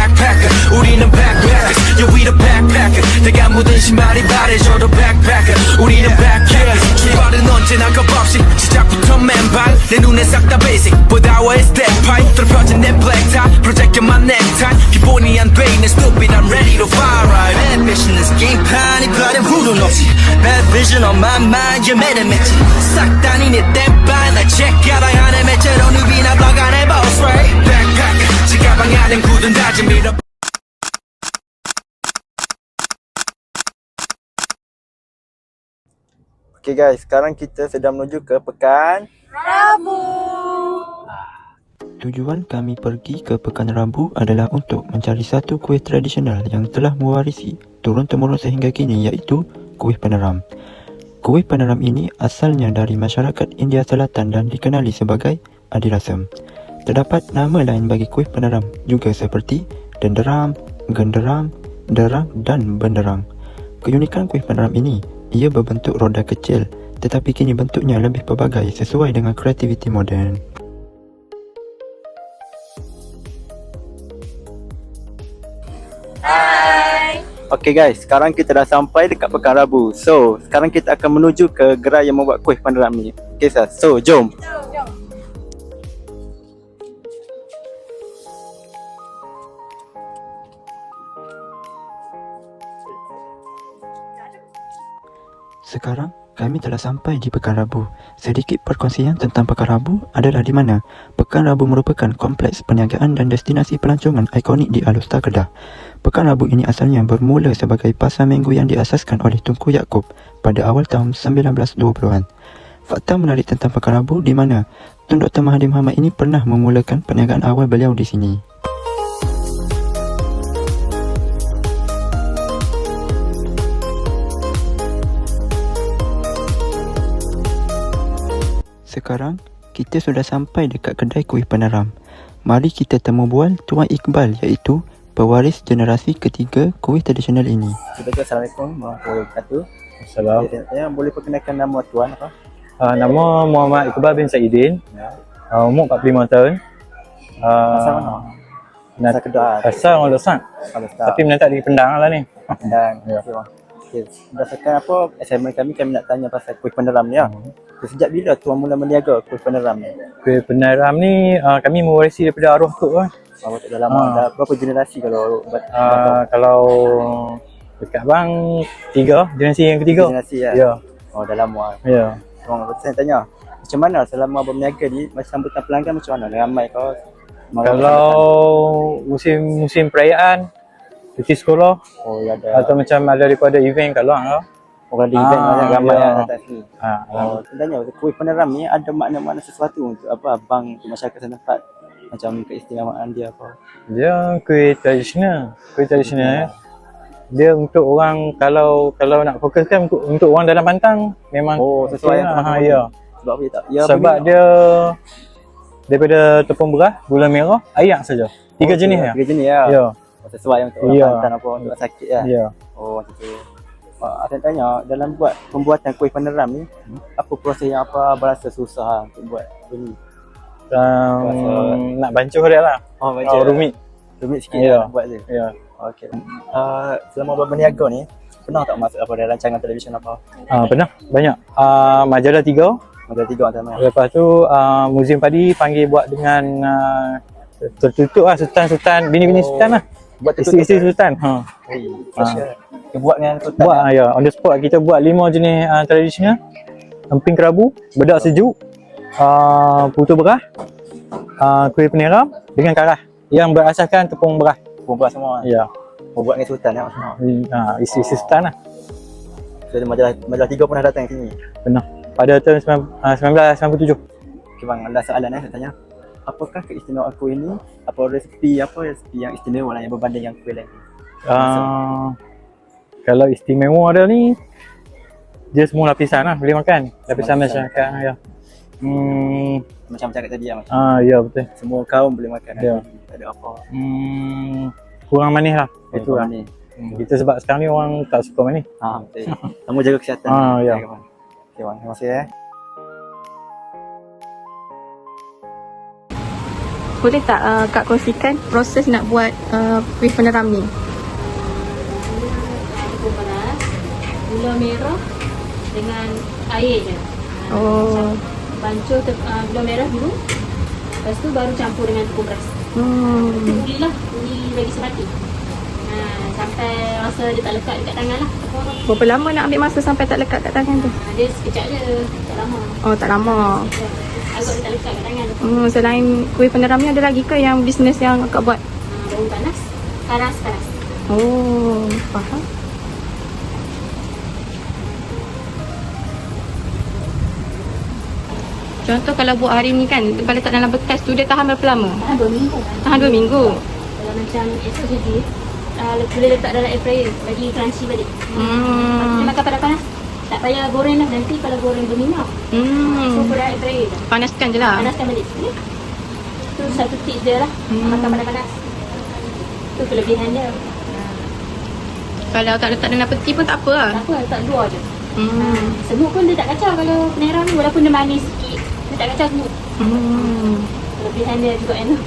backpacker. 우리는 backpackers. Yeah we the backpacker. 내가 묻은 신발이 말해줘 the backpacker. 우리는 backpackers. 출발은 언제나 겁없이 시작부터 맨발. 내 눈에 싹다 basic. 보다 보다와의 스텝파이 뚫어 펴진 내 블랙타이 my 넥타이 기본이 안돼 있는 stupid. I'm ready to fire right. Bad vision this 게임판이 바른 후론 없이. Bad vision on my mind. You made a match 싹 다니네 땜빨 나 check out. I had a match I Okay guys, sekarang kita sedang menuju ke Pekan Tujuan kami pergi ke Pekan Rabu adalah untuk mencari satu kuih tradisional yang telah mewarisi turun-temurun sehingga kini iaitu kuih peneram. Kuih peneram ini asalnya dari masyarakat India Selatan dan dikenali sebagai adirasam. Terdapat nama lain bagi kuih peneram juga seperti denderam, genderam, deram dan benderang. Keunikan kuih peneram ini, ia berbentuk roda kecil tetapi kini bentuknya lebih pelbagai sesuai dengan kreativiti moden. Okay guys, sekarang kita dah sampai dekat Pekan Rabu. So, sekarang kita akan menuju ke gerai yang membuat kuih peneram ni. Sah, so jom Sekarang kami telah sampai di Pekan Rabu. Sedikit perkongsian tentang Pekan Rabu adalah di mana Pekan Rabu merupakan kompleks perniagaan dan destinasi pelancongan ikonik di Alustar Kedah. Pekan Rabu ini asalnya bermula sebagai pasar minggu yang diasaskan oleh Tunku Yaakob pada awal tahun 1920-an. Fakta menarik tentang Pekan Rabu di mana Tun Dr. Mahathir Mohamad ini pernah memulakan perniagaan awal beliau di sini. Sekarang, kita sudah sampai dekat kedai kuih peneram. Mari kita temu bual Tuan Iqbal iaitu pewaris generasi ketiga kuih tradisional ini. Assalamualaikum warahmatullahi wabarakatuh Salam. Saya tanya, boleh perkenalkan nama tuan apa? Uh, nama Muhammad Iqbal bin Saidin. Ya. Uh, umur 45 tahun. Uh, Asal mana? Asal Kedah asal orang Losan. Tapi menetap di Pendang lah ni. Dan Ya. okay, Okay. Berdasarkan apa assignment kami kami nak tanya pasal kuih peneram ni ya. Hmm. Sejak bila tuan mula meniaga kuih peneram ni? Kuih peneram ni uh, kami mewarisi daripada arwah tok kan. Bawa tak dah lama, Ah. dah berapa generasi kalau Uh, kalau dekat bang tiga, generasi yang ketiga. generasi ya? Ya. Oh dah lama. Ya. Orang saya tanya, macam mana selama berniaga ni macam sambutan pelanggan macam mana? Ramai kau? Kalau musim musim perayaan cuti sekolah oh ya ada atau macam ada daripada event kat luar lah. orang di event Ah, banyak ramai ya. yang datang sini. Ha, Oh, sebenarnya kuih peneram ni ada makna-makna sesuatu untuk apa abang untuk masyarakat setempat macam keistimewaan dia apa. Dia kuih tradisional. Kuih tradisional eh. Dia untuk orang kalau kalau nak fokuskan untuk, untuk orang dalam pantang memang Oh, sesuai yang ha, ya. Sebab dia tak? Ya, Sebab dia daripada tepung beras, gula merah, air saja. Tiga Oh, jenis ya. Tiga jenis ya. Ya. Sesuai untuk orang Ya. pantan apa untuk orang sakit ya. Ya. Oh macam tu. Uh, saya tanya dalam buat pembuatan kuih peneram ni apa proses yang apa berasa susah untuk buat ini? Um, nak bancuh dia lah. Oh Oh, rumit. Rumit sikit Ya. ya. buat tu. Ya. Okey. Uh, selama berniaga ni pernah tak masuk apa ada rancangan televisyen apa? Ah, pernah banyak. Ah, majalah tiga. Ada tiga antara Lepas tu ah, Museum Padi panggil buat dengan ah, tertutup lah sultan-sultan bini-bini Oh. sultan lah. Buat tertutup. Isteri-isteri sultan. Ha. Hey, special. Dia buat dengan sultan. Buat ah, ya, on the spot kita buat lima jenis uh, tradisional. Emping kerabu, bedak sejuk, uh, putu beras, uh, kuih peneram dengan karah yang berasaskan tepung beras. Buat semua. Ya. Oh, buat dengan sultan ya semua. Uh, isi-isi sultan lah. So, majalah majalah tiga pernah datang sini. Pernah. Pada tahun sembilan- ah, 1997. Okay, bang, ada soalan eh saya tanya. Apakah keistimewaan kuih ini? Apa resipi apa resipi yang istimewa lah yang berbanding yang kuih lain? Uh, kalau istimewa dia ni, dia semua lapisan lah boleh makan. Lapisan masyarakat. Ya. Hmm, Macam cakap tadi ya, macam ah, ya betul. semua kaum boleh makan. Ya. Tak ada apa. Hmm, kurang manis lah. Itu lah. ni. Hmm, Kita sebab sekarang ni orang tak suka manis. Ha, betul. Kamu jaga kesihatan. Ah, ya. Bang. Okay, bang. Terima kasih eh. Boleh tak uh, Kak kongsikan proses nak buat uh, kuih peneram ni? panas gula merah dengan air je. Ah, Oh. Bancuh uh, gula merah dulu. Lepas tu baru campur dengan tepung beras. Hmm. Itu uli lah, uli bagi serati. Ha, sampai rasa dia tak lekat dekat tangan lah. Berapa lama nak ambil masa sampai tak lekat kat tangan tu? Ha, dia sekejap je, tak lama. Oh, tak lama. Agak dia tak lekat kat tangan. Hmm, selain kuih peneram ni ada lagi ke yang bisnes yang akak buat? Bau panas, panas, panas. Oh, faham. Contoh kalau buat hari ni kan, kalau letak dalam bekas tu dia tahan berapa lama? Tahan dua minggu. Tahan dua minggu. Kalau macam esok jadi, uh, boleh letak dalam air fryer bagi crunchy balik. Lepas tu Hmm. makan panas-panas. Tak payah goreng lah nanti kalau goreng berminyak. Hmm. So, dalam air je. Panaskan je lah. Panaskan balik. Ya. Tu satu tips dia lah. Hmm. Makan panas-panas. Tu kelebihan dia. Kalau tak letak dalam peti pun tak apa lah. Tak apa, letak dua je. Hmm. Semut pun dia tak kacau kalau peneram ni walaupun dia manis sikit. Dia tak kacau semut. Hmm. Kelebihan dia juga kan tu.